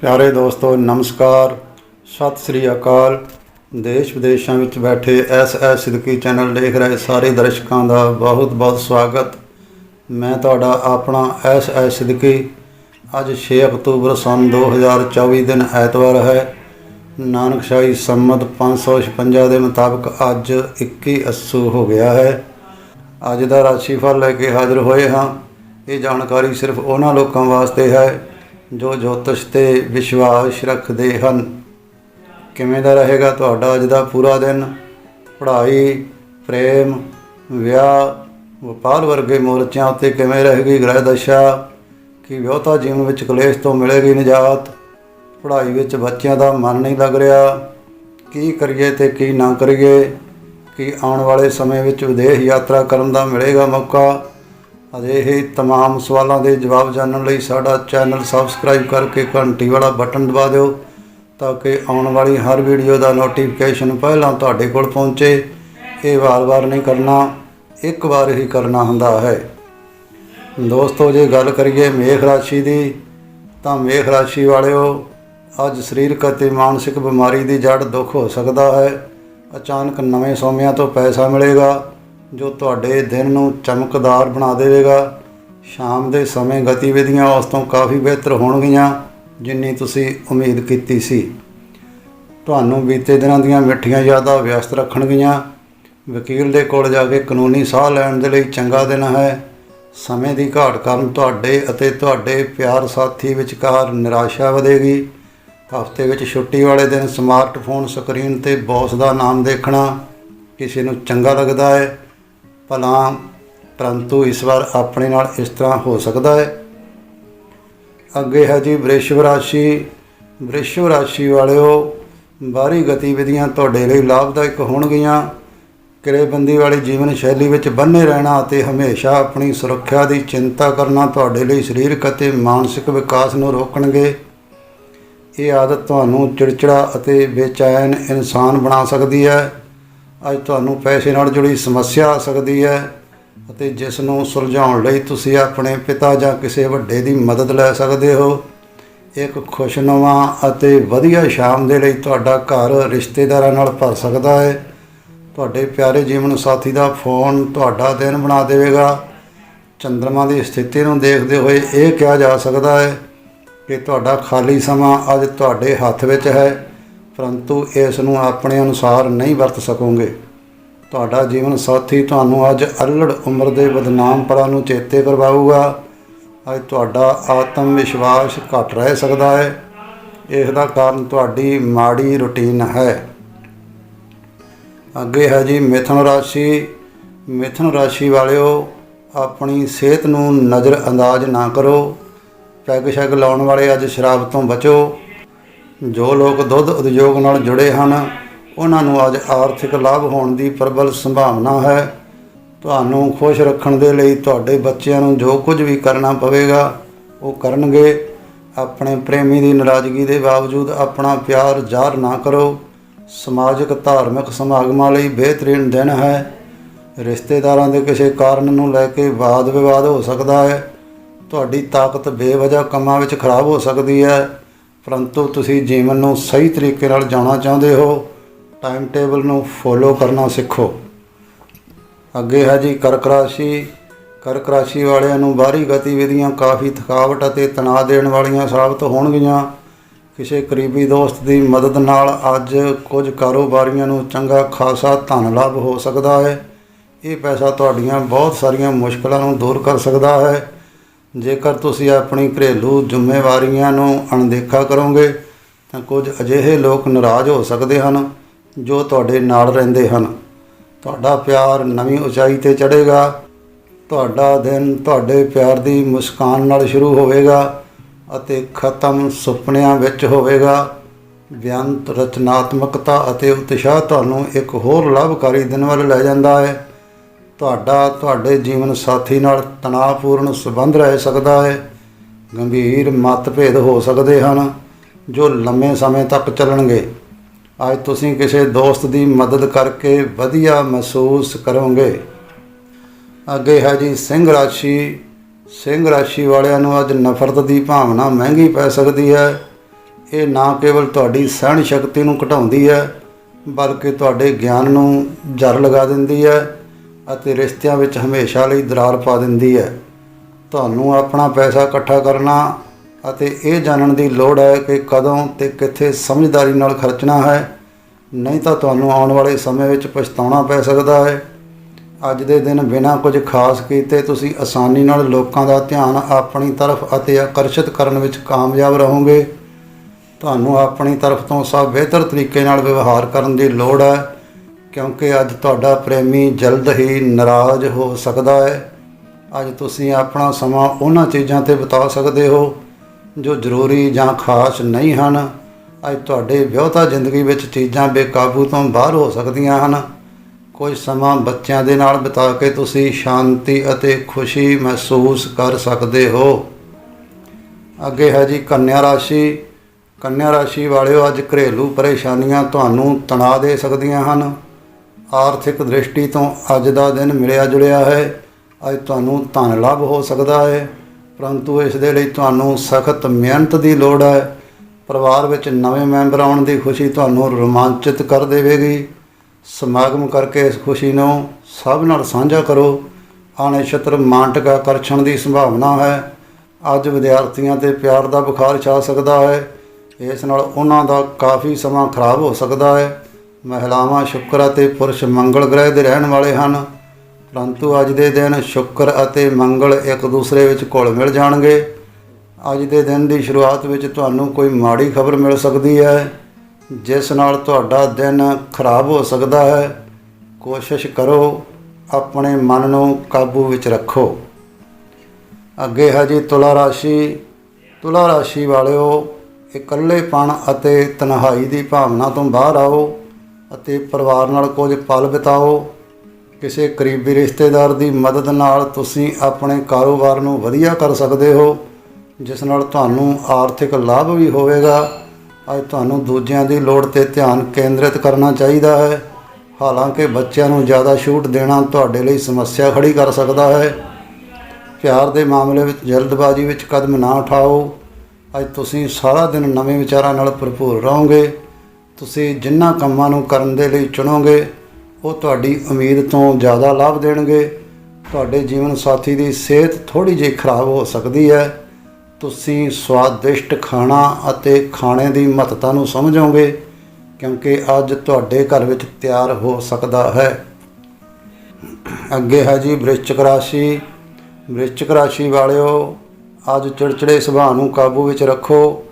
ਪਿਆਰੇ ਦੋਸਤੋ, ਨਮਸਕਾਰ। ਸਤਿ ਸ੍ਰੀ ਅਕਾਲ। ਦੇਸ਼ ਵਿਦੇਸ਼ਾਂ ਵਿੱਚ ਬੈਠੇ ਐਸ ਐਸ ਸਿੱਧਕੀ ਚੈਨਲ ਦੇਖ ਰਹੇ ਸਾਰੇ ਦਰਸ਼ਕਾਂ ਦਾ ਬਹੁਤ ਬਹੁਤ ਸਵਾਗਤ। ਮੈਂ ਤੁਹਾਡਾ ਆਪਣਾ ਐਸ ਐਸ ਸਿੱਧਕੀ। ਅੱਜ 6 ਅਕਤੂਬਰ ਸਨ 2024 ਦਿਨ ਐਤਵਾਰ ਹੈ। ਨਾਨਕਸ਼ਾਹੀ ਸੰਮਤ 556 ਦੇ ਮੁਤਾਬਕ ਅੱਜ 21 ਅਸੂ ਹੋ ਗਿਆ ਹੈ। ਅੱਜ ਦਾ ਰਾਸ਼ੀਫਲ ਲੈ ਕੇ ਹਾਜ਼ਰ ਹੋਏ ਹਾਂ। ਇਹ ਜਾਣਕਾਰੀ ਸਿਰਫ ਉਹਨਾਂ ਲੋਕਾਂ ਵਾਸਤੇ ਹੈ ਜੋ ਜੋਤਿਸ਼ ਤੇ ਵਿਸ਼ਵਾਸ ਰੱਖਦੇ ਹਨ, ਕਿਵੇਂ ਦਾ ਰਹੇਗਾ ਤੁਹਾਡਾ ਅੱਜ ਦਾ ਪੂਰਾ ਦਿਨ? ਪੜ੍ਹਾਈ, ਪ੍ਰੇਮ, ਵਿਆਹ, ਵਪਾਰ ਵਰਗੇ ਮੋਰਚਿਆਂ ਉੱਤੇ ਕਿਵੇਂ ਰਹੇਗੀ ਗ੍ਰਹਿ ਦਸ਼ਾ? ਕਿ ਵਿਆਹਤਾ ਜੀਵਨ ਵਿੱਚ ਕਲੇਸ਼ ਤੋਂ ਮਿਲੇਗੀ ਨਿਜਾਤ? ਪੜ੍ਹਾਈ ਵਿੱਚ ਬੱਚਿਆਂ ਦਾ ਮਨ ਨਹੀਂ ਲੱਗ ਰਿਹਾ। ਕੀ ਕਰੀਏ ਤੇ ਕੀ ਨਾ ਕਰੀਏ? ਕਿ ਆਉਣ ਵਾਲੇ ਸਮੇਂ ਵਿੱਚ ਵਿਦੇਸ਼ ਯਾਤਰਾ ਕਰਨ ਦਾ ਮਿਲੇਗਾ ਮੌਕਾ? ਅਜਿਹੇ तमाम ਸਵਾਲਾਂ ਦੇ ਜਵਾਬ ਜਾਣਨ ਲਈ ਸਾਡਾ ਚੈਨਲ ਸਬਸਕ੍ਰਾਈਬ ਕਰਕੇ ਘੰਟੀ ਵਾਲਾ ਬਟਨ ਦਬਾ ਦਿਓ ਤਾਂ ਕਿ ਆਉਣ ਵਾਲੀ ਹਰ ਵੀਡੀਓ ਦਾ ਨੋਟੀਫਿਕੇਸ਼ਨ ਪਹਿਲਾਂ ਤੁਹਾਡੇ ਕੋਲ ਪਹੁੰਚੇ ਇਹ ਵਾਰ-ਵਾਰ ਨਹੀਂ ਕਰਨਾ ਇੱਕ ਵਾਰ ਹੀ ਕਰਨਾ ਹੁੰਦਾ ਹੈ ਦੋਸਤੋ ਜੇ ਗੱਲ ਕਰੀਏ ਮੇਖ ਰਾਸ਼ੀ ਦੀ ਤਾਂ ਮੇਖ ਰਾਸ਼ੀ ਵਾਲਿਓ ਅੱਜ ਸਰੀਰਕ ਅਤੇ ਮਾਨਸਿਕ ਬਿਮਾਰੀ ਦੀ ਜੜ ਦੁੱਖ ਹੋ ਸਕਦਾ ਹੈ ਅਚਾਨਕ ਨਵੇਂ ਸੋਮਿਆਂ ਤੋਂ ਪੈਸਾ ਮਿਲੇਗਾ ਜੋ ਤੁਹਾਡੇ ਦਿਨ ਨੂੰ ਚਮਕਦਾਰ ਬਣਾ ਦੇਵੇਗਾ। ਸ਼ਾਮ ਦੇ ਸਮੇਂ ਗਤੀਵਿਧੀਆਂ ਉਸ ਤੋਂ ਕਾਫੀ ਬਿਹਤਰ ਹੋਣਗੀਆਂ, ਜਿੰਨੀ ਤੁਸੀਂ ਉਮੀਦ ਕੀਤੀ ਸੀ। ਤੁਹਾਨੂੰ ਬੀਤੇ ਦਿਨਾਂ ਦੀਆਂ ਮਿੱਠੀਆਂ ਯਾਦਾਂ ਵਿਅਸਤ ਰੱਖਣਗੀਆਂ। ਵਕੀਲ ਦੇ ਕੋਲ ਜਾ ਕੇ ਕਾਨੂੰਨੀ ਸਾਹ ਲੈਣ ਦੇ ਲਈ ਚੰਗਾ ਦਿਨ ਹੈ। ਸਮੇਂ ਦੀ ਘਾਟ ਕਾਰਨ ਤੁਹਾਡੇ ਅਤੇ ਤੁਹਾਡੇ ਪਿਆਰ ਸਾਥੀ ਵਿਚਕਾਰ ਨਿਰਾਸ਼ਾ ਵਧੇਗੀ। ਹਫ਼ਤੇ ਵਿੱਚ ਛੁੱਟੀ ਵਾਲੇ ਦਿਨ ਸਮਾਰਟਫੋਨ ਸਕਰੀਨ ਤੇ ਬੌਸ ਦਾ ਨਾਮ ਦੇਖਣਾ ਕਿਸੇ ਨੂੰ ਚੰਗਾ ਲੱਗਦਾ ਹੈ। ਭਲਾ, ਪਰੰਤੂ ਇਸ ਵਾਰ ਆਪਣੇ ਨਾਲ ਇਸ ਤਰ੍ਹਾਂ ਹੋ ਸਕਦਾ ਹੈ। ਅੱਗੇ ਹੈ ਜੀ ਵ੍ਰਿਸ਼ਭ ਰਾਸ਼ੀ। ਵ੍ਰਿਸ਼ਭ ਰਾਸ਼ੀ ਵਾਲਿਓ, ਬਾਹਰੀ ਗਤੀਵਿਧੀਆਂ ਤੁਹਾਡੇ ਲਈ ਲਾਭਦਾਇਕ ਹੋਣਗੀਆਂ। ਕਿਰੇਬੰਦੀ ਵਾਲੀ ਜੀਵਨ ਸ਼ੈਲੀ ਵਿੱਚ ਬੰਨੇ ਰਹਿਣਾ ਅਤੇ ਹਮੇਸ਼ਾ ਆਪਣੀ ਸੁਰੱਖਿਆ ਦੀ ਚਿੰਤਾ ਕਰਨਾ ਤੁਹਾਡੇ ਲਈ ਸਰੀਰਕ ਅਤੇ ਮਾਨਸਿਕ ਵਿਕਾਸ ਨੂੰ ਰੋਕਣਗੇ। ਇਹ ਆਦਤ ਤੁਹਾਨੂੰ ਚਿੜਚਿੜਾ ਅਤੇ ਬੇਚੈਨ ਇਨਸਾਨ ਬਣਾ ਸਕਦੀ ਹੈ। ਅੱਜ ਤੁਹਾਨੂੰ ਪੈਸੇ ਨਾਲ ਜੁੜੀ ਸਮੱਸਿਆ ਆ ਸਕਦੀ ਹੈ ਅਤੇ ਜਿਸ ਨੂੰ ਸੁਲਝਾਉਣ ਲਈ ਤੁਸੀਂ ਆਪਣੇ ਪਿਤਾ ਜਾਂ ਕਿਸੇ ਵੱਡੇ ਦੀ ਮਦਦ ਲੈ ਸਕਦੇ ਹੋ। ਇੱਕ ਖੁਸ਼ਨੁਮਾ ਅਤੇ ਵਧੀਆ ਸ਼ਾਮ ਦੇ ਲਈ ਤੁਹਾਡਾ ਘਰ ਰਿਸ਼ਤੇਦਾਰਾਂ ਨਾਲ ਭਰ ਸਕਦਾ ਹੈ। ਤੁਹਾਡੇ ਪਿਆਰੇ ਜੀਵਨ ਸਾਥੀ ਦਾ ਫੋਨ ਤੁਹਾਡਾ ਦਿਨ ਬਣਾ ਦੇਵੇਗਾ। ਚੰਦਰਮਾ ਦੀ ਸਥਿਤੀ ਨੂੰ ਦੇਖਦੇ ਹੋਏ ਇਹ ਕਿਹਾ ਜਾ ਸਕਦਾ ਹੈ ਕਿ ਤੁਹਾਡਾ ਖਾਲੀ ਸਮਾਂ ਅੱਜ ਤੁਹਾਡੇ ਹੱਥ ਵਿੱਚ ਹੈ। ਪਰੰਤੂ ਇਸ ਨੂੰ ਆਪਣੇ ਅਨੁਸਾਰ ਨਹੀਂ ਵਰਤ ਸਕੋਗੇ। ਤੁਹਾਡਾ ਜੀਵਨ ਸਾਥੀ ਤੁਹਾਨੂੰ ਅੱਜ ਅਲੜ ਉਮਰ ਦੇ ਬਦਨਾਮ ਪਰਾਂ ਨੂੰ ਚੇਤੇ ਕਰਵਾਊਗਾ। ਅੱਜ ਤੁਹਾਡਾ ਆਤਮ ਵਿਸ਼ਵਾਸ ਘਟ ਰਹਿ ਸਕਦਾ ਹੈ। ਇਸ ਦਾ ਕਾਰਨ ਤੁਹਾਡੀ ਮਾੜੀ ਰੁਟੀਨ ਹੈ। ਅੱਗੇ ਹੈ ਜੀ ਮਿਥੁਨ ਰਾਸ਼ੀ। ਮਿਥੁਨ ਰਾਸ਼ੀ ਵਾਲਿਓ, ਆਪਣੀ ਸਿਹਤ ਨੂੰ ਨਜ਼ਰ ਅੰਦਾਜ਼ ਨਾ ਕਰੋ। ਪੈਗ ਸ਼ੈਗ ਲਾਉਣ ਵਾਲੇ ਅੱਜ ਸ਼ਰਾਬ ਤੋਂ ਬਚੋ। ਜੋ ਲੋਕ ਦੁੱਧ ਉਦਯੋਗ ਨਾਲ ਜੁੜੇ ਹਨ, ਉਹਨਾਂ ਨੂੰ ਅੱਜ ਆਰਥਿਕ ਲਾਭ ਹੋਣ ਦੀ ਪ੍ਰਬਲ ਸੰਭਾਵਨਾ ਹੈ। ਤੁਹਾਨੂੰ ਖੁਸ਼ ਰੱਖਣ ਦੇ ਲਈ ਤੁਹਾਡੇ ਬੱਚਿਆਂ ਨੂੰ ਜੋ ਕੁਝ ਵੀ ਕਰਨਾ ਪਵੇਗਾ, ਉਹ ਕਰਨਗੇ। ਆਪਣੇ ਪ੍ਰੇਮੀ ਦੀ ਨਾਰਾਜ਼ਗੀ ਦੇ ਬਾਵਜੂਦ ਆਪਣਾ ਪਿਆਰ ਜ਼ਾਹਰ ਨਾ ਕਰੋ। ਸਮਾਜਿਕ ਧਾਰਮਿਕ ਸਮਾਗਮਾਂ ਲਈ ਬਿਹਤਰੀਨ ਦਿਨ ਹੈ। ਰਿਸ਼ਤੇਦਾਰਾਂ ਦੇ ਕਿਸੇ ਕਾਰਨ ਨੂੰ ਲੈ ਕੇ ਵਾਦ ਵਿਵਾਦ ਹੋ ਸਕਦਾ ਹੈ। ਤੁਹਾਡੀ ਤਾਕਤ ਬੇਵਜ੍ਹਾ ਕੰਮਾਂ ਵਿੱਚ ਖਰਾਬ ਹੋ ਸਕਦੀ ਹੈ। ਪਰੰਤੂ ਤੁਸੀਂ ਜੀਵਨ ਨੂੰ ਸਹੀ ਤਰੀਕੇ ਨਾਲ ਜਾਣਾ ਚਾਹੁੰਦੇ ਹੋ ਟਾਈਮ ਟੇਬਲ ਨੂੰ ਫੋਲੋ ਕਰਨਾ ਸਿੱਖੋ। ਅੱਗੇ ਹੈ ਜੀ ਕਰਕ ਰਾਸ਼ੀ। ਕਰਕ ਰਾਸ਼ੀ ਵਾਲਿਆਂ ਨੂੰ ਬਾਹਰੀ ਗਤੀਵਿਧੀਆਂ ਕਾਫੀ ਥਕਾਵਟ ਅਤੇ ਤਣਾਅ ਦੇਣ ਵਾਲੀਆਂ ਸਾਬਤ ਹੋਣਗੀਆਂ। ਕਿਸੇ ਕਰੀਬੀ ਦੋਸਤ ਦੀ ਮਦਦ ਨਾਲ ਅੱਜ ਕੁਝ ਕਾਰੋਬਾਰੀਆਂ ਨੂੰ ਚੰਗਾ ਖਾਸਾ ਧਨ ਲਾਭ ਹੋ ਸਕਦਾ ਹੈ। ਇਹ ਪੈਸਾ ਤੁਹਾਡੀਆਂ ਬਹੁਤ ਸਾਰੀਆਂ ਮੁਸ਼ਕਲਾਂ ਨੂੰ ਦੂਰ ਕਰ ਸਕਦਾ ਹੈ। ਜੇਕਰ ਤੁਸੀਂ ਆਪਣੀ ਘਰੇਲੂ ਜ਼ਿੰਮੇਵਾਰੀਆਂ ਨੂੰ ਅਣਦੇਖਾ ਕਰੋਗੇ, ਤਾਂ ਕੁਝ ਅਜਿਹੇ ਲੋਕ ਨਾਰਾਜ਼ ਹੋ ਸਕਦੇ ਹਨ ਜੋ ਤੁਹਾਡੇ ਨਾਲ ਰਹਿੰਦੇ ਹਨ। ਤੁਹਾਡਾ ਪਿਆਰ ਨਵੀਂ ਉਚਾਈ ਤੇ ਚੜ੍ਹੇਗਾ, ਤੁਹਾਡਾ ਦਿਨ ਤੁਹਾਡੇ ਪਿਆਰ ਦੀ ਮੁਸਕਾਨ ਨਾਲ ਸ਼ੁਰੂ ਹੋਵੇਗਾ ਅਤੇ ਖਤਮ ਸੁਪਨਿਆਂ ਵਿੱਚ ਹੋਵੇਗਾ। ਬਿਆੰਤ ਰਚਨਾਤਮਕਤਾ ਅਤੇ ਉਤਸ਼ਾਹ ਤੁਹਾਨੂੰ ਇੱਕ ਹੋਰ ਲਾਭਕਾਰੀ ਦਿਨ ਵੱਲ ਲੈ ਜਾਂਦਾ ਹੈ। ਤੁਹਾਡਾ, ਤੁਹਾਡੇ ਜੀਵਨ ਸਾਥੀ ਨਾਲ ਤਣਾਅਪੂਰਨ ਸੰਬੰਧ ਰਹਿ ਸਕਦਾ ਹੈ। ਗੰਭੀਰ ਮਤਭੇਦ ਹੋ ਸਕਦੇ ਹਨ, ਜੋ ਲੰਮੇ ਸਮੇਂ ਤੱਕ ਚੱਲਣਗੇ। ਅੱਜ ਤੁਸੀਂ ਕਿਸੇ ਦੋਸਤ ਦੀ ਮਦਦ ਕਰਕੇ ਵਧੀਆ ਮਹਿਸੂਸ ਕਰੋਗੇ। ਅੱਗੇ ਹੈ ਜੀ ਸਿੰਘ ਰਾਸ਼ੀ। ਸਿੰਘ ਰਾਸ਼ੀ ਵਾਲਿਆਂ ਨੂੰ ਅੱਜ ਨਫ਼ਰਤ ਦੀ ਭਾਵਨਾ ਮਹਿੰਗੀ ਪੈ ਸਕਦੀ ਹੈ। ਇਹ ਨਾ ਕੇਵਲ ਤੁਹਾਡੀ ਸਹਿਣ ਸ਼ਕਤੀ ਨੂੰ ਘਟਾਉਂਦੀ ਹੈ, ਬਲਕਿ ਤੁਹਾਡੇ ਗਿਆਨ ਨੂੰ ਜਰ ਲਗਾ ਦਿੰਦੀ ਹੈ। ਅਤੇ ਰਿਸ਼ਤਿਆਂ ਵਿੱਚ ਹਮੇਸ਼ਾ ਲਈ ਦਰਾਰ ਪਾ ਦਿੰਦੀ ਹੈ। ਤੁਹਾਨੂੰ ਆਪਣਾ ਪੈਸਾ ਇਕੱਠਾ ਕਰਨਾ ਅਤੇ ਇਹ ਜਾਣਨ ਦੀ ਲੋੜ ਹੈ ਕਿ ਕਦੋਂ ਤੇ ਕਿੱਥੇ ਸਮਝਦਾਰੀ ਨਾਲ ਖਰਚਣਾ ਹੈ। ਨਹੀਂ ਤਾਂ ਤੁਹਾਨੂੰ ਆਉਣ ਵਾਲੇ ਸਮੇਂ ਵਿੱਚ ਪਛਤਾਉਣਾ ਪੈ ਸਕਦਾ ਹੈ। ਅੱਜ ਦੇ ਦਿਨ ਬਿਨਾਂ ਕੁਝ ਖਾਸ ਕੀਤੇ ਤੁਸੀਂ ਆਸਾਨੀ ਨਾਲ ਲੋਕਾਂ ਦਾ ਧਿਆਨ ਆਪਣੀ ਤਰਫ ਅਤੇ ਆਕਰਸ਼ਿਤ ਕਰਨ ਵਿੱਚ ਕਾਮਯਾਬ ਰਹੋਗੇ। ਤੁਹਾਨੂੰ ਆਪਣੀ ਤਰਫ ਤੋਂ ਸਭ ਬਿਹਤਰ ਤਰੀਕੇ ਨਾਲ ਵਿਵਹਾਰ ਕਰਨ ਦੀ ਲੋੜ ਹੈ। ਕਿਉਂਕਿ ਅੱਜ ਤੁਹਾਡਾ ਪ੍ਰੇਮੀ ਜਲਦ ਹੀ ਨਾਰਾਜ਼ ਹੋ ਸਕਦਾ ਹੈ। ਅੱਜ ਤੁਸੀਂ ਆਪਣਾ ਸਮਾਂ ਉਹਨਾਂ ਚੀਜ਼ਾਂ ਤੇ ਬਿਤਾ ਸਕਦੇ ਹੋ ਜੋ ਜ਼ਰੂਰੀ ਜਾਂ ਖਾਸ ਨਹੀਂ ਹਨ। ਅੱਜ ਤੁਹਾਡੇ ਵਿਆਹਤਾ ਜ਼ਿੰਦਗੀ ਵਿੱਚ ਚੀਜ਼ਾਂ ਬੇਕਾਬੂ ਤੋਂ ਬਾਹਰ ਹੋ ਸਕਦੀਆਂ ਹਨ। ਕੁਝ ਸਮਾਂ ਬੱਚਿਆਂ ਦੇ ਨਾਲ ਬਿਤਾ ਕੇ ਤੁਸੀਂ ਸ਼ਾਂਤੀ ਅਤੇ ਖੁਸ਼ੀ ਮਹਿਸੂਸ ਕਰ ਸਕਦੇ ਹੋ। ਅੱਗੇ ਹੈ ਜੀ ਕੰਨਿਆ ਰਾਸ਼ੀ। ਕੰਨਿਆ ਰਾਸ਼ੀ ਵਾਲਿਓ ਅੱਜ ਘਰੇਲੂ ਪਰੇਸ਼ਾਨੀਆਂ ਤੁਹਾਨੂੰ ਤਣਾਅ ਦੇ ਸਕਦੀਆਂ ਹਨ। ਆਰਥਿਕ ਦ੍ਰਿਸ਼ਟੀ ਤੋਂ ਅੱਜ ਦਾ ਦਿਨ ਮਿਲਿਆ ਜੁਲਿਆ ਹੈ। ਅੱਜ ਤੁਹਾਨੂੰ ਧਨ ਲਾਭ ਹੋ ਸਕਦਾ ਹੈ। ਪਰੰਤੂ ਇਸ ਦੇ ਲਈ ਤੁਹਾਨੂੰ ਸਖਤ ਮਿਹਨਤ ਦੀ ਲੋੜ ਹੈ। ਪਰਿਵਾਰ ਵਿੱਚ ਨਵੇਂ ਮੈਂਬਰ ਆਉਣ ਦੀ ਖੁਸ਼ੀ ਤੁਹਾਨੂੰ ਰੋਮਾਂਚਿਤ ਕਰ ਦੇਵੇਗੀ। ਸਮਾਗਮ ਕਰਕੇ ਇਸ ਖੁਸ਼ੀ ਨੂੰ ਸਭ ਨਾਲ ਸਾਂਝਾ ਕਰੋ। ਅਨਿਸ਼ਚਿਤ ਰੋਮਾਂਟਿਕ ਆਕਰਸ਼ਣ ਦੀ ਸੰਭਾਵਨਾ ਹੈ। ਅੱਜ ਵਿਦਿਆਰਥੀਆਂ ਤੇ ਪਿਆਰ ਦਾ ਬੁਖਾਰ ਛਾ ਸਕਦਾ ਹੈ। ਇਸ ਨਾਲ ਉਹਨਾਂ ਦਾ ਕਾਫੀ ਸਮਾਂ ਖਰਾਬ ਹੋ ਸਕਦਾ ਹੈ। ਮਹਿਲਾਵਾਂ ਸ਼ੁੱਕਰ ਅਤੇ ਪੁਰਸ਼ ਮੰਗਲ ਗ੍ਰਹਿ ਦੇ ਰਹਿਣ ਵਾਲੇ ਹਨ। ਪਰੰਤੂ ਅੱਜ ਦੇ ਦਿਨ ਸ਼ੁੱਕਰ ਅਤੇ ਮੰਗਲ ਇੱਕ ਦੂਸਰੇ ਵਿੱਚ ਘੁਲ ਮਿਲ ਜਾਣਗੇ। ਅੱਜ ਦੇ ਦਿਨ ਦੀ ਸ਼ੁਰੂਆਤ ਵਿੱਚ ਤੁਹਾਨੂੰ ਕੋਈ ਮਾੜੀ ਖਬਰ ਮਿਲ ਸਕਦੀ ਹੈ, ਜਿਸ ਨਾਲ ਤੁਹਾਡਾ ਦਿਨ ਖਰਾਬ ਹੋ ਸਕਦਾ ਹੈ। ਕੋਸ਼ਿਸ਼ ਕਰੋ ਆਪਣੇ ਮਨ ਨੂੰ ਕਾਬੂ ਵਿੱਚ ਰੱਖੋ। ਅੱਗੇ ਹੈ ਜੀ ਤੁਲਾ ਰਾਸ਼ੀ। ਤੁਲਾ ਰਾਸ਼ੀ ਵਾਲਿਓ, ਇਕੱਲੇਪਣ ਅਤੇ ਤਨਹਾਈ ਦੀ ਭਾਵਨਾ ਤੋਂ ਬਾਹਰ ਆਓ। ਅਤੇ ਪਰਿਵਾਰ ਨਾਲ ਕੁਝ ਪਲ ਬਿਤਾਓ। ਕਿਸੇ ਕਰੀਬੀ ਰਿਸ਼ਤੇਦਾਰ ਦੀ ਮਦਦ ਨਾਲ ਤੁਸੀਂ ਆਪਣੇ ਕਾਰੋਬਾਰ ਨੂੰ ਵਧੀਆ ਕਰ ਸਕਦੇ ਹੋ, ਜਿਸ ਨਾਲ ਤੁਹਾਨੂੰ ਆਰਥਿਕ ਲਾਭ ਵੀ ਹੋਵੇਗਾ। ਅੱਜ ਤੁਹਾਨੂੰ ਦੂਜਿਆਂ ਦੀ ਲੋੜ ਤੇ ਧਿਆਨ ਕੇਂਦਰਿਤ ਕਰਨਾ ਚਾਹੀਦਾ ਹੈ। ਹਾਲਾਂਕਿ ਬੱਚਿਆਂ ਨੂੰ ਜ਼ਿਆਦਾ ਛੂਟ ਦੇਣਾ ਤੁਹਾਡੇ ਲਈ ਸਮੱਸਿਆ ਖੜੀ ਕਰ ਸਕਦਾ ਹੈ। ਪਿਆਰ ਦੇ ਮਾਮਲੇ ਵਿੱਚ ਜਲਦਬਾਜ਼ੀ ਵਿੱਚ ਕਦਮ ਨਾ ਉਠਾਓ। ਅੱਜ ਤੁਸੀਂ ਸਾਰਾ ਦਿਨ ਨਵੇਂ ਵਿਚਾਰਾਂ ਨਾਲ ਭਰਪੂਰ ਰਹੋਗੇ। ਤੁਸੀਂ ਜਿਨ੍ਹਾਂ ਕੰਮਾਂ ਨੂੰ ਕਰਨ ਦੇ ਲਈ ਚੁਣੋਗੇ, ਉਹ ਤੁਹਾਡੀ ਉਮੀਦ ਤੋਂ ਜ਼ਿਆਦਾ ਲਾਭ ਦੇਣਗੇ। ਤੁਹਾਡੇ ਜੀਵਨ ਸਾਥੀ ਦੀ ਸਿਹਤ ਥੋੜੀ ਜਿਹੀ ਖਰਾਬ ਹੋ ਸਕਦੀ ਹੈ। ਤੁਸੀਂ ਸਵਾਦਿਸ਼ਟ ਖਾਣਾ ਅਤੇ ਖਾਣੇ ਦੀ ਮਹੱਤਤਾ ਨੂੰ ਸਮਝੋਗੇ, ਕਿਉਂਕਿ ਅੱਜ ਤੁਹਾਡੇ ਘਰ ਵਿੱਚ ਤਿਆਰ ਹੋ ਸਕਦਾ ਹੈ। ਅੱਗੇ ਹੈ ਜੀ ਵ੍ਰਿਸ਼ਚਿਕ ਰਾਸ਼ੀ। ਵ੍ਰਿਸ਼ਚਿਕ ਰਾਸ਼ੀ ਵਾਲਿਓ, ਅੱਜ ਚਿੜਚਿੜੇ ਸੁਭਾਅ ਨੂੰ ਕਾਬੂ ਵਿੱਚ ਰੱਖੋ।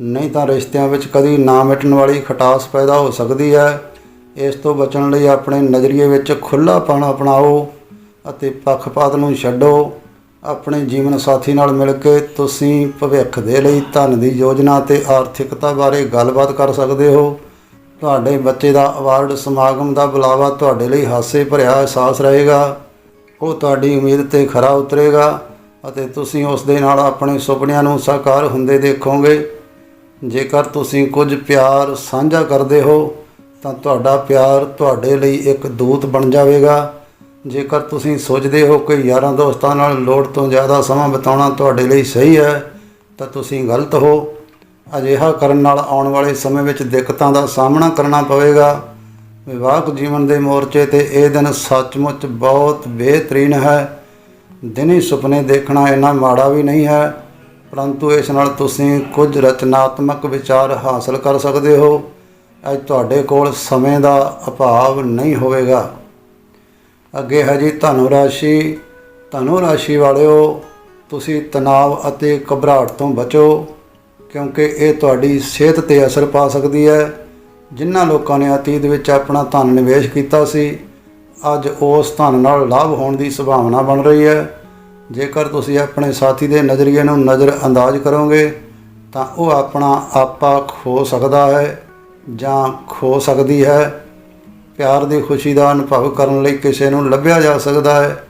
ਨਹੀਂ ਤਾਂ ਰਿਸ਼ਤਿਆਂ ਵਿੱਚ ਕਦੀ ਨਾ ਮਿਟਣ ਵਾਲੀ ਖਟਾਸ ਪੈਦਾ ਹੋ ਸਕਦੀ ਹੈ। ਇਸ ਤੋਂ ਬਚਣ ਲਈ ਆਪਣੇ ਨਜ਼ਰੀਏ ਵਿੱਚ ਖੁੱਲ੍ਹਾਪਣ ਅਪਣਾਓ ਅਤੇ ਪੱਖਪਾਤ ਨੂੰ ਛੱਡੋ। ਆਪਣੇ ਜੀਵਨ ਸਾਥੀ ਨਾਲ ਮਿਲ ਕੇ ਤੁਸੀਂ ਭਵਿੱਖ ਦੇ ਲਈ ਧਨ ਦੀ ਯੋਜਨਾ ਤੇ ਆਰਥਿਕਤਾ ਬਾਰੇ ਗੱਲਬਾਤ ਕਰ ਸਕਦੇ ਹੋ। ਤੁਹਾਡੇ ਬੱਚੇ ਦਾ ਅਵਾਰਡ ਸਮਾਗਮ ਦਾ ਬੁਲਾਵਾ ਤੁਹਾਡੇ ਲਈ ਹਾਸੇ ਭਰਿਆ ਅਹਿਸਾਸ ਰਹੇਗਾ। ਉਹ ਤੁਹਾਡੀ ਉਮੀਦ ਤੇ ਖਰਾ ਉਤਰੇਗਾ ਅਤੇ ਤੁਸੀਂ ਉਸ ਦੇ ਨਾਲ ਆਪਣੇ ਸੁਪਨਿਆਂ ਨੂੰ ਸਾਕਾਰ ਹੁੰਦੇ ਦੇਖੋਗੇ। ਜੇਕਰ ਤੁਸੀਂ ਕੁਝ ਪਿਆਰ ਸਾਂਝਾ ਕਰਦੇ ਹੋ, ਤਾਂ ਤੁਹਾਡਾ ਪਿਆਰ ਤੁਹਾਡੇ ਲਈ ਇੱਕ ਦੂਤ ਬਣ ਜਾਵੇਗਾ। ਜੇਕਰ ਤੁਸੀਂ ਸੋਚਦੇ ਹੋ ਕਿ ਯਾਰਾਂ ਦੋਸਤਾਂ ਨਾਲ ਲੋੜ ਤੋਂ ਜ਼ਿਆਦਾ ਸਮਾਂ ਬਿਤਾਉਣਾ ਤੁਹਾਡੇ ਲਈ ਸਹੀ ਹੈ, ਤਾਂ ਤੁਸੀਂ ਗਲਤ ਹੋ। ਅਜਿਹਾ ਕਰਨ ਨਾਲ ਆਉਣ ਵਾਲੇ ਸਮੇਂ ਵਿੱਚ ਦਿੱਕਤਾਂ ਦਾ ਸਾਹਮਣਾ ਕਰਨਾ ਪਵੇਗਾ। ਵਿਵਾਹਕ ਜੀਵਨ ਦੇ ਮੋਰਚੇ ਤੇ ਇਹ ਦਿਨ ਸੱਚਮੁੱਚ ਬਹੁਤ ਬਿਹਤਰੀਨ ਹੈ। ਦਿਨੇ ਸੁਪਨੇ ਦੇਖਣਾ ਇੰਨਾ ਮਾੜਾ ਵੀ ਨਹੀਂ ਹੈ ਪਰੰਤੂ ਇਸ ਨਾਲ ਤੁਸੀਂ ਕੁਝ ਰਚਨਾਤਮਕ ਵਿਚਾਰ ਹਾਸਲ ਕਰ ਸਕਦੇ ਹੋ। ਅੱਜ ਤੁਹਾਡੇ ਕੋਲ ਸਮੇਂ ਦਾ ਅਭਾਵ ਨਹੀਂ ਹੋਵੇਗਾ। ਅੱਗੇ ਹੈ ਜੀ ਧਨੁ ਰਾਸ਼ੀ। ਧਨੁ ਰਾਸ਼ੀ ਵਾਲਿਓ, ਤੁਸੀਂ ਤਣਾਅ ਅਤੇ ਘਬਰਾਹਟ ਤੋਂ ਬਚੋ, ਕਿਉਂਕਿ ਇਹ ਤੁਹਾਡੀ ਸਿਹਤ ਤੇ ਅਸਰ ਪਾ ਸਕਦੀ ਹੈ। ਜਿਨ੍ਹਾਂ ਲੋਕਾਂ ਨੇ ਅਤੀਤ ਵਿੱਚ ਆਪਣਾ ਧਨ ਨਿਵੇਸ਼ ਕੀਤਾ ਸੀ, ਅੱਜ ਉਸ ਧਨ ਨਾਲ ਲਾਭ ਹੋਣ ਦੀ ਸੰਭਾਵਨਾ ਬਣ ਰਹੀ ਹੈ। ਜੇਕਰ ਤੁਸੀਂ ਆਪਣੇ ਸਾਥੀ ਦੇ ਨਜ਼ਰੀਏ ਨੂੰ ਨਜ਼ਰ ਅੰਦਾਜ਼ ਕਰੋਗੇ, ਤਾਂ ਉਹ ਆਪਣਾ ਆਪਾ ਖੋ ਸਕਦਾ ਹੈ ਜਾਂ ਖੋ ਸਕਦੀ ਹੈ। ਪਿਆਰ ਦੀ ਖੁਸ਼ੀ ਦਾ ਅਨੁਭਵ ਕਰਨ ਲਈ ਕਿਸੇ ਨੂੰ ਲੱਭਿਆ ਜਾ ਸਕਦਾ ਹੈ।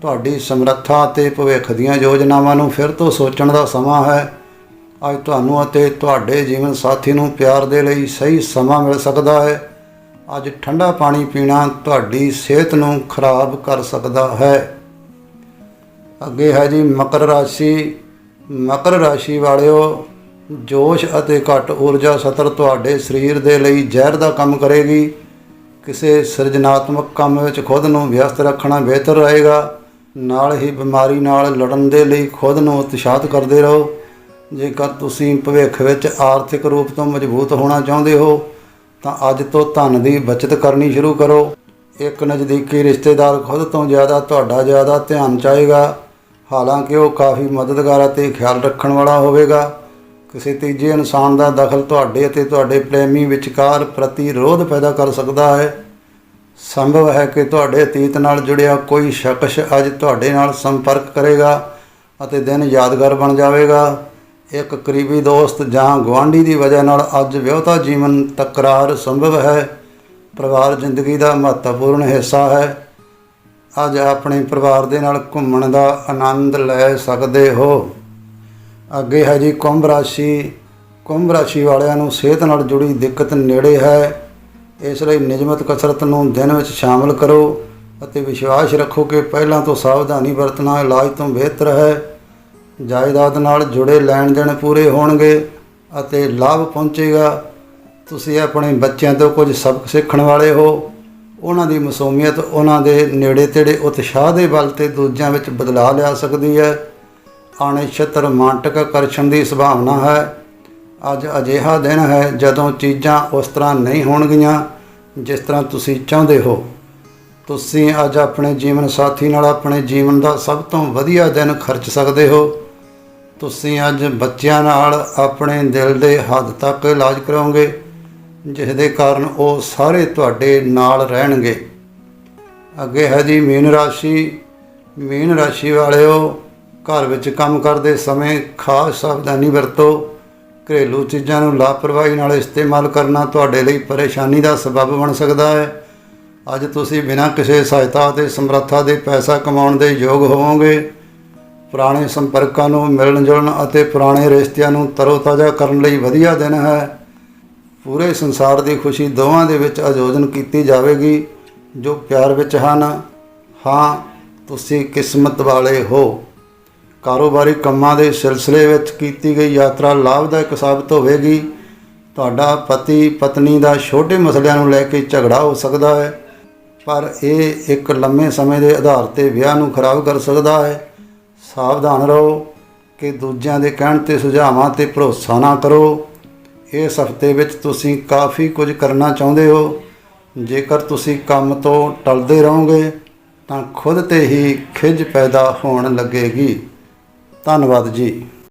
ਤੁਹਾਡੀ ਸਮਰੱਥਾ ਅਤੇ ਭਵਿੱਖ ਦੀਆਂ ਯੋਜਨਾਵਾਂ ਨੂੰ ਫਿਰ ਤੋਂ ਸੋਚਣ ਦਾ ਸਮਾਂ ਹੈ। ਅੱਜ ਤੁਹਾਨੂੰ ਅਤੇ ਤੁਹਾਡੇ ਜੀਵਨ ਸਾਥੀ ਨੂੰ ਪਿਆਰ ਦੇ ਲਈ ਸਹੀ ਸਮਾਂ ਮਿਲ ਸਕਦਾ ਹੈ। ਅੱਜ ਠੰਡਾ ਪਾਣੀ ਪੀਣਾ ਤੁਹਾਡੀ ਸਿਹਤ ਨੂੰ ਖਰਾਬ ਕਰ ਸਕਦਾ ਹੈ। ਅੱਗੇ ਹੈ ਜੀ ਮਕਰ ਰਾਸ਼ੀ। ਮਕਰ ਰਾਸ਼ੀ ਵਾਲਿਓ, ਜੋਸ਼ ਅਤੇ ਘੱਟ ਊਰਜਾ ਸਤਰ ਤੁਹਾਡੇ ਸਰੀਰ ਦੇ ਲਈ ਜ਼ਹਿਰ ਦਾ ਕੰਮ ਕਰੇਗੀ। ਕਿਸੇ ਸਿਰਜਣਾਤਮਕ ਕੰਮ ਵਿੱਚ ਖੁਦ ਨੂੰ ਵਿਅਸਤ ਰੱਖਣਾ ਬਿਹਤਰ ਰਹੇਗਾ। ਨਾਲ ਹੀ ਬਿਮਾਰੀ ਨਾਲ ਲੜਨ ਦੇ ਲਈ ਖੁਦ ਨੂੰ ਉਤਸ਼ਾਹਤ ਕਰਦੇ ਰਹੋ। ਜੇਕਰ ਤੁਸੀਂ ਭਵਿੱਖ ਵਿੱਚ ਆਰਥਿਕ ਰੂਪ ਤੋਂ ਮਜ਼ਬੂਤ ਹੋਣਾ ਚਾਹੁੰਦੇ ਹੋ, ਤਾਂ ਅੱਜ ਤੋਂ ਧਨ ਦੀ ਬਚਤ ਕਰਨੀ ਸ਼ੁਰੂ ਕਰੋ। ਇੱਕ ਨਜ਼ਦੀਕੀ ਰਿਸ਼ਤੇਦਾਰ ਖੁਦ ਤੋਂ ਜ਼ਿਆਦਾ, ਤੁਹਾਡਾ ਜ਼ਿਆਦਾ ਧਿਆਨ ਚਾਹੇਗਾ। ਹਾਲਾਂਕਿ ਉਹ ਕਾਫੀ ਮਦਦਗਾਰ ਅਤੇ ਖਿਆਲ ਰੱਖਣ ਵਾਲਾ ਹੋਵੇਗਾ। ਕਿਸੇ ਤੀਜੇ ਇਨਸਾਨ ਦਾ ਦਖਲ ਤੁਹਾਡੇ ਅਤੇ ਤੁਹਾਡੇ ਪ੍ਰੇਮੀ ਵਿਚਕਾਰ ਪ੍ਰਤੀਰੋਧ ਪੈਦਾ ਕਰ ਸਕਦਾ ਹੈ। ਸੰਭਵ ਹੈ ਕਿ ਤੁਹਾਡੇ ਅਤੀਤ ਨਾਲ ਜੁੜਿਆ ਕੋਈ ਸ਼ਖਸ ਅੱਜ ਤੁਹਾਡੇ ਨਾਲ ਸੰਪਰਕ ਕਰੇਗਾ ਅਤੇ ਦਿਨ ਯਾਦਗਾਰ ਬਣ ਜਾਵੇਗਾ। ਇੱਕ ਕਰੀਬੀ ਦੋਸਤ ਜਾਂ ਗੁਆਂਢੀ ਦੀ ਵਜ੍ਹਾ ਨਾਲ ਅੱਜ ਵਿਆਹਤਾ ਜੀਵਨ ਤਕਰਾਰ ਸੰਭਵ ਹੈ। ਪਰਿਵਾਰ ਜ਼ਿੰਦਗੀ ਦਾ ਮਹੱਤਵਪੂਰਨ ਹਿੱਸਾ ਹੈ। ਅੱਜ ਆਪਣੇ ਪਰਿਵਾਰ ਦੇ ਨਾਲ ਘੁੰਮਣ ਦਾ ਆਨੰਦ ਲੈ ਸਕਦੇ ਹੋ। ਅੱਗੇ ਹੈ ਜੀ ਕੁੰਭ ਰਾਸ਼ੀ। ਕੁੰਭ ਰਾਸ਼ੀ ਵਾਲਿਆਂ ਨੂੰ ਸਿਹਤ ਨਾਲ ਜੁੜੀ ਦਿੱਕਤ ਨੇੜੇ ਹੈ। ਇਸ ਲਈ ਨਿਯਮਤ ਕਸਰਤ ਨੂੰ ਦਿਨ ਵਿੱਚ ਸ਼ਾਮਲ ਕਰੋ ਅਤੇ ਵਿਸ਼ਵਾਸ ਰੱਖੋ ਕਿ ਪਹਿਲਾਂ ਤੋਂ ਸਾਵਧਾਨੀ ਵਰਤਣਾ ਇਲਾਜ ਤੋਂ ਬਿਹਤਰ ਹੈ। ਜਾਇਦਾਦ ਨਾਲ ਜੁੜੇ ਲੈਣ ਦੇਣ ਪੂਰੇ ਹੋਣਗੇ ਅਤੇ ਲਾਭ ਪਹੁੰਚੇਗਾ। ਤੁਸੀਂ ਆਪਣੇ ਬੱਚਿਆਂ ਤੋਂ ਕੁਝ ਸਬਕ ਸਿੱਖਣ ਵਾਲੇ ਹੋ। ਉਹਨਾਂ ਦੀ ਮਸੂਮੀਅਤ ਉਹਨਾਂ ਦੇ ਨੇੜੇ ਤੇੜੇ ਉਤਸ਼ਾਹ ਦੇ ਬਲ ਤੇ ਦੂਜਿਆਂ ਵਿੱਚ ਬਦਲਾਅ ਲਿਆ ਸਕਦੀ ਹੈ। ਅਨਿਸ਼ਚਿਤ ਰੋਮਾਂਟਿਕ ਆਕਰਸ਼ਣ ਦੀ ਸੰਭਾਵਨਾ ਹੈ। ਅੱਜ ਅਜਿਹਾ ਦਿਨ ਹੈ ਜਦੋਂ ਚੀਜ਼ਾਂ ਉਸ ਤਰ੍ਹਾਂ ਨਹੀਂ ਹੋਣਗੀਆਂ ਜਿਸ ਤਰ੍ਹਾਂ ਤੁਸੀਂ ਚਾਹੁੰਦੇ ਹੋ। ਤੁਸੀਂ ਅੱਜ ਆਪਣੇ ਜੀਵਨ ਸਾਥੀ ਨਾਲ ਆਪਣੇ ਜੀਵਨ ਦਾ ਸਭ ਤੋਂ ਵਧੀਆ ਦਿਨ ਖਰਚ ਸਕਦੇ ਹੋ। ਤੁਸੀਂ ਅੱਜ ਬੱਚਿਆਂ ਨਾਲ ਆਪਣੇ ਦਿਲ ਦੇ ਹੱਦ ਤੱਕ ਇਲਾਜ ਕਰਾਓਗੇ। ਜਿਸ ਦੇ ਕਾਰਨ ਉਹ ਸਾਰੇ ਤੁਹਾਡੇ ਨਾਲ ਰਹਿਣਗੇ। ਅੱਗੇ ਹੈ ਜੀ ਮੀਨ ਰਾਸ਼ੀ। ਮੀਨ ਰਾਸ਼ੀ ਵਾਲਿਓ, ਘਰ ਵਿੱਚ ਕੰਮ ਕਰਦੇ ਸਮੇਂ ਖਾਸ ਸਾਵਧਾਨੀ ਵਰਤੋ। ਘਰੇਲੂ ਚੀਜ਼ਾਂ ਨੂੰ ਲਾਪਰਵਾਹੀ ਨਾਲ ਇਸਤੇਮਾਲ ਕਰਨਾ ਤੁਹਾਡੇ ਲਈ ਪਰੇਸ਼ਾਨੀ ਦਾ ਸਬਬ ਬਣ ਸਕਦਾ ਹੈ। ਅੱਜ ਤੁਸੀਂ ਬਿਨਾਂ ਕਿਸੇ ਸਹਾਇਤਾ ਅਤੇ ਸਮਰੱਥਾ ਦੇ ਪੈਸਾ ਕਮਾਉਣ ਦੇ ਯੋਗ ਹੋਵੋਗੇ। ਪੁਰਾਣੇ ਸੰਪਰਕਾਂ ਨੂੰ ਮਿਲਣ ਜੁਲਣ ਅਤੇ ਪੁਰਾਣੇ ਰਿਸ਼ਤਿਆਂ ਨੂੰ ਤਰੋਤਾਜ਼ਾ ਕਰਨ ਲਈ ਵਧੀਆ ਦਿਨ ਹੈ। ਪੂਰੇ ਸੰਸਾਰ ਦੀ ਖੁਸ਼ੀ ਦੋਵਾਂ ਦੇ ਵਿੱਚ ਆਯੋਜਨ ਕੀਤੀ ਜਾਵੇਗੀ, ਜੋ ਪਿਆਰ ਵਿੱਚ ਹਨ। ਹਾਂ, ਤੁਸੀਂ ਕਿਸਮਤ ਵਾਲੇ ਹੋ। ਕਾਰੋਬਾਰੀ ਕੰਮਾਂ ਦੇ ਸਿਲਸਿਲੇ ਵਿੱਚ ਕੀਤੀ ਗਈ ਯਾਤਰਾ ਲਾਭਦਾਇਕ ਸਾਬਤ ਹੋਵੇਗੀ। ਤੁਹਾਡਾ ਪਤੀ, ਪਤਨੀ ਦਾ ਛੋਟੇ ਮਸਲਿਆਂ ਨੂੰ ਲੈ ਕੇ ਝਗੜਾ ਹੋ ਸਕਦਾ ਹੈ, ਪਰ ਇਹ ਇੱਕ ਲੰਮੇ ਸਮੇਂ ਦੇ ਆਧਾਰ ਤੇ ਵਿਆਹ ਨੂੰ ਖਰਾਬ ਕਰ ਸਕਦਾ ਹੈ। ਸਾਵਧਾਨ ਰਹੋ ਕਿ ਦੂਜਿਆਂ ਦੇ ਕਹਿਣ ਤੇ ਸੁਝਾਵਾਂ ਤੇ ਭਰੋਸਾ ਨਾ ਕਰੋ। ਇਸ ਹਫ਼ਤੇ ਵਿੱਚ ਤੁਸੀਂ ਕਾਫੀ ਕੁਝ ਕਰਨਾ ਚਾਹੁੰਦੇ ਹੋ। ਜੇਕਰ ਤੁਸੀਂ ਕੰਮ ਤੋਂ ਟਲਦੇ ਰਹੋਗੇ, ਤਾਂ ਖੁਦ ਤੇ ਹੀ ਖਿਝ ਪੈਦਾ ਹੋਣ ਲੱਗੇਗੀ। ਧੰਨਵਾਦ ਜੀ।